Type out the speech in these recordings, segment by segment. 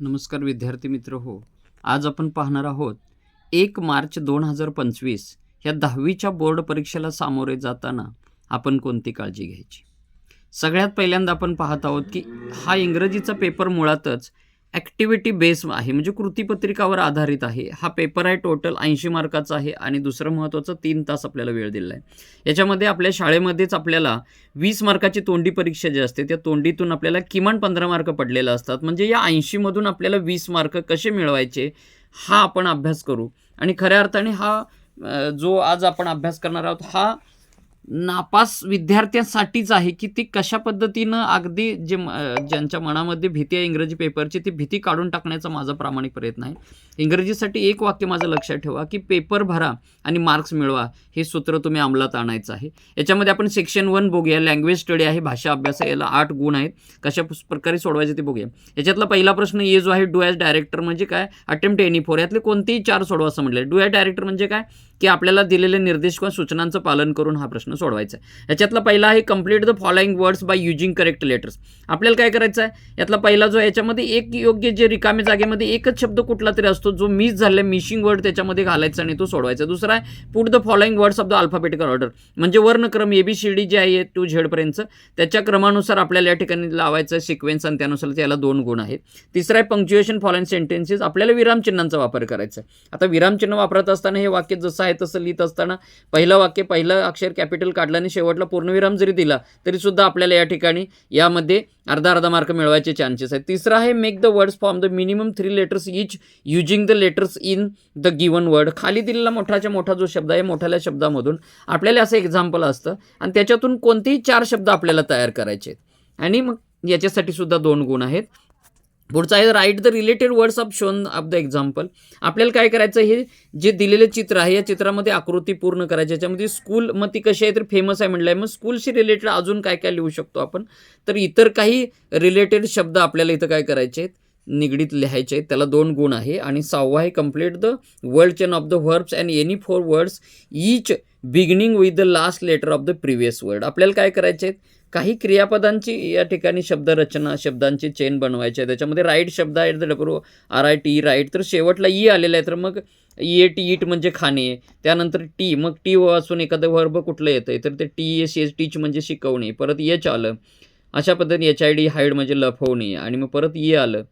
नमस्कार विद्यार्थी मित्र हो. आज आपण पाहणार आहोत एक मार्च दोन हजार पंचवीस ह्या दहावीच्या बोर्ड परीक्षेला सामोरे जाताना आपण कोणती काळजी घ्यायची? सगळ्यात पहिल्यांदा आपण पाहत आहोत की हा इंग्रजीचा पेपर मुळातच ॲक्टिव्हिटी बेस आहे म्हणजे कृतीपत्रिकावर आधारित आहे. हा पेपर आहे टोटल ऐंशी मार्काचा आहे आणि दुसरं महत्त्वाचं तीन तास आपल्याला वेळ दिलेला आहे. याच्यामध्ये आपल्या शाळेमध्येच आपल्याला वीस मार्काची तोंडी परीक्षा जी असते त्या तोंडीतून आपल्याला किमान पंधरा मार्क पडलेले असतात. म्हणजे या ऐंशीमधून आपल्याला वीस मार्क कसे मिळवायचे हा आपण अभ्यास करू. आणि खऱ्या अर्थाने हा जो आज आपण अभ्यास करणार आहोत हा नापास विद्यार्थ्यांसाठीच आहे की ती कशा पद्धतीनं अगदी जे म- ज्यांच्या मनामध्ये भीती आहे इंग्रजी पेपरची ती भीती काढून टाकण्याचा माझा प्रामाणिक प्रयत्न आहे. इंग्रजीसाठी एक वाक्य माझं लक्षात ठेवा की पेपर भरा आणि मार्क्स मिळवा हे सूत्र तुम्ही अंमलात आणायचं आहे. याच्यामध्ये आपण सेक्शन वन बघूया लँग्वेज स्टडी आहे भाषा अभ्यास आहे याला आठ गुण आहेत. कशा प्रकारे सोडवायचे ते बघूया. याच्यातला पहिला प्रश्न ये जो आहे डू ॲज डायरेक्टर म्हणजे काय? अटेम्प्ट एनी फोर यातले कोणतेही चार सोडवा असं म्हटलं डू ॲज डायरेक्टर म्हणजे काय? की आपल्याला दिलेले निर्देश किंवा सूचनांचं पालन करून हा प्रश्न सोडवायचा आहे. याच्यातला पहिला आहे complete the following words by using correct letters आपल्याला काय करायचं आहे? यातला पहिला जो याच्यामध्ये एक योग्य जे रिकामे जागेमध्ये एकच शब्द कुठला तरी असतो जो मिस झाला मिशिंग वर्ड त्याच्यामध्ये घालायचा आणि तो सोडवायचा. दुसरा आहे put the following words of the alphabetical order म्हणजे वर्णक्रम A B C D J आहे टू झेडपर्यंतचं त्याच्या क्रमानुसार आपल्याला या ठिकाणी लावायचं सिक्वेन्स आणि त्यानुसार त्याला दोन गुण आहेत. तिसरा आहे पंक्च्युएशन फॉलोइंग सेंटेन्सेस आपल्याला विरामचिन्हांचा वापर करायचा आहे. आता विरामचिन्ह वापरत असताना हे वाक्य जसं आहे तसं लिहित असताना. पहिलं वाक्य पहिलं अक्षर कॅपिटल काढलं आणि शेवटला पूर्णविराम जरी दिला तरी सुद्धा आपल्याला या ठिकाणी यामध्ये अर्धा अर्धा मार्क मिळवायचे चान्सेस आहेत. तिसरा आहे make the words form the minimum three letters each using the letters in the given word खाली दिलेला मोठाच्या मोठा जो शब्द आहे मोठ्याल्या शब्दामधून आपल्याला असं एक्झाम्पल असतं. आणि त्याच्यातून कोणतेही चार शब्द आपल्याला तयार करायचे आहेत. आणि मग याच्यासाठी सुद्धा दोन गुण आहेत. पुढचा आहे write the related words of shown of the example आपल्याला काय करायचं हे जे दिलेले चित्र आहे या चित्रामध्ये आकृती पूर्ण करायची. याच्यामध्ये स्कूल मग ती कशी आहे तर फेमस आहे म्हटलं आहे मग स्कूलशी रिलेटेड अजून काय काय लिहू शकतो आपण? तर इतर काही रिलेटेड शब्द आपल्याला इथं काय करायचे आहेत? निगडीत लिहायचे त्याला दोन गुण आहे. आणि सहावा आहे complete the world chain of the verbs and any four words each beginning with the last letter of the previous word आपल्याला काय करायचे आहेत? काही क्रियापदांची या ठिकाणी शब्दरचना शब्दांची चेन बनवायची आहे. त्याच्यामध्ये राईट शब्द आहे W R I T write तर शेवटला e ई आलेला आहे. तर मग ये टी ईट म्हणजे खाणे. त्यानंतर टी मग टी वाचून एखादं वर्ब कुठलं येतं आहे तर ते टी एस एस टीच म्हणजे शिकवणे. परत एच आलं. अशा पद्धतीने एच आय डी हाईड म्हणजे लपवणे. आणि मग परत ये आलं.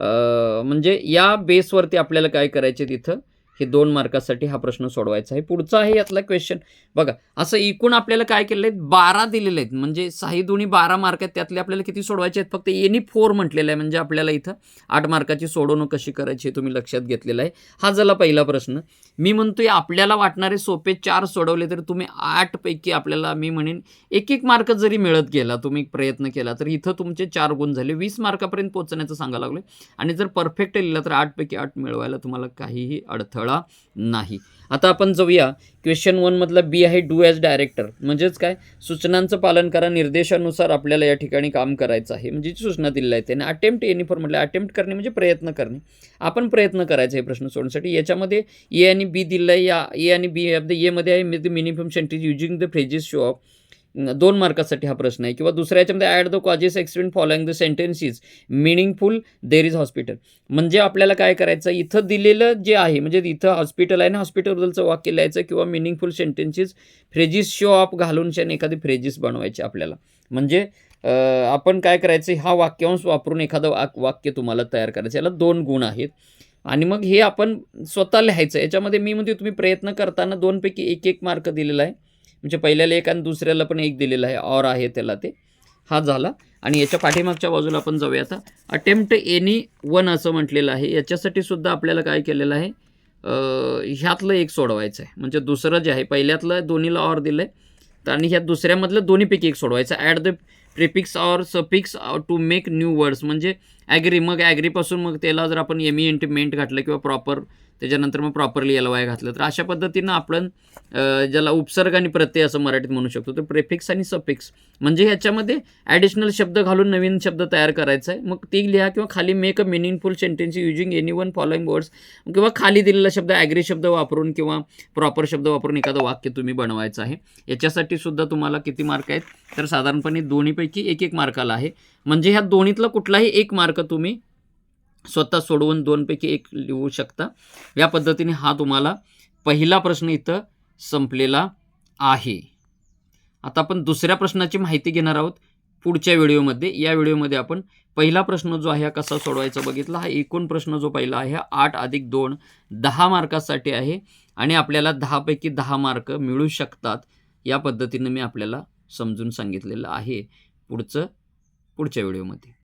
म्हणजे या बेसवरती आपल्याला काय करायचे तिथं? हे दोन मार्कासाठी हा प्रश्न सोडवायचा आहे. पुढचा आहे यातला क्वेश्चन बघा असं एकूण आपल्याला काय केलेलं आहे बारा दिलेले आहेत. म्हणजे साही दोन्ही बारा मार्क आहेत त्यातले आपल्याला किती सोडवायचे आहेत? फक्त एनी फोर म्हटलेलं आहे. म्हणजे आपल्याला इथं आठ मार्काची सोडवणूक कशी करायची हे तुम्ही लक्षात घेतलेलं आहे. हा झाला पहिला प्रश्न. मी म्हणतोय आपल्याला वाटणारे सोपे चार सोडवले तर तुम्ही आठपैकी आपल्याला मी म्हणेन एक एक मार्क जरी मिळत गेला तुम्ही प्रयत्न केला तर इथं तुमचे चार गुण झाले. वीस मार्कापर्यंत पोहोचण्याचं सांगायला लागले आणि जर परफेक्ट लिहिलं तर आठपैकी आठ मिळवायला तुम्हाला काहीही अडथळा नाही. आता आपण जाऊया. क्वेश्चन वनमधला बी आहे डू ॲज डायरेक्टर. म्हणजेच काय? सूचनांचं पालन करा निर्देशानुसार आपल्याला या ठिकाणी काम करायचं आहे. म्हणजे जी सूचना दिलेल्या आहेत त्याने. अटेम्प्ट एनी फॉर म्हटलं अटेम्प्ट करणे म्हणजे प्रयत्न करणे. आपण प्रयत्न करायचे हे प्रश्न सोडण्यासाठी. याच्यामध्ये ए आणि बी दिलं आहे. या ए आणि बी ऑफ द एमध्ये आहे. The minimum सेंटेज using the phrases show of दोन मार्कासाठी हा प्रश्न आहे. किंवा दुसऱ्या याच्यामध्ये add the clauses explain following the sentences meaningful there is hospital म्हणजे आपल्याला काय करायचं? इथं दिलेलं जे आहे म्हणजे इथं हॉस्पिटल आहे ना हॉस्पिटलबद्दलचं वाक्य लिहायचं किंवा meaningful sentences phrases show off घालून शान एखादी फ्रेजिस बनवायची आपल्याला. म्हणजे आपण काय करायचं? हा वाक्यांश वापरून एखादं वाक वाक्य तुम्हाला तयार करायचं. याला दोन गुण आहेत. आणि मग हे आपण स्वतः लिहायचं. याच्यामध्ये मी म्हणते तुम्ही प्रयत्न करताना दोनपैकी एक एक मार्क दिलेला आहे. म्हणजे पहिल्याला एक आणि दुसऱ्याला पण एक दिलेला आहे. और आहे त्याला ते. हा झाला. आणि याच्या पाठीमागच्या बाजूला आपण जाऊया आता. अटेम्प्ट एनी वन असं म्हटलेलं आहे. याच्यासाठी सुद्धा आपल्याला काय केलेलं आहे? ह्यातलं एक सोडवायचं आहे. म्हणजे दुसरं जे आहे पहिल्यातलं दोन्हीला ऑर दिलं आहे आणि ह्या दुसऱ्यामधलं दोन्हीपैकी एक सोडवायचं at the prefix or suffix to make new words म्हणजे ॲग्री मग ॲग्रीपासून मग त्याला जर आपण एम ई घातलं किंवा प्रॉपर त्याच्यानंतर मग प्रॉपरली याला वाय घातलं. तर अशा पद्धतीनं आपण ज्याला उपसर्ग आणि प्रत्यय असं मराठीत म्हणू शकतो तर प्रेफिक्स आणि सफिक्स. म्हणजे ह्याच्यामध्ये ॲडिशनल शब्द घालून नवीन शब्द तयार करायचा आहे. मग ती लिहा किंवा खाली make a meaningful sentence using any one following words किंवा खाली दिलेला शब्द ॲग्री शब्द वापरून किंवा प्रॉपर शब्द वापरून एखादं वाक्य तुम्ही बनवायचं आहे. याच्यासाठी सुद्धा तुम्हाला किती मार्क आहेत? तर साधारणपणे दोन्हीपैकी एक एक मार्काला आहे. म्हणजे ह्या दोन्हीतला कुठलाही एक मार्क तुम्ही स्वतः सोडवून दोनपैकी एक लिहू शकता. या पद्धतीने हा तुम्हाला पहिला प्रश्न इथं संपलेला आहे. आता आपण दुसऱ्या प्रश्नाची माहिती घेणार आहोत पुढच्या व्हिडिओमध्ये. या व्हिडिओमध्ये आपण पहिला प्रश्न जो आहे हा कसा सोडवायचा बघितला. हा एकूण प्रश्न जो पहिला आहे हा आठ अधिक दोन दहा मार्कासाठी आहे आणि आपल्याला दहापैकी दहा मार्क मिळू शकतात. या पद्धतीनं मी आपल्याला समजून सांगितलेलं आहे पुढचं पुढच्या व्हिडिओमध्ये.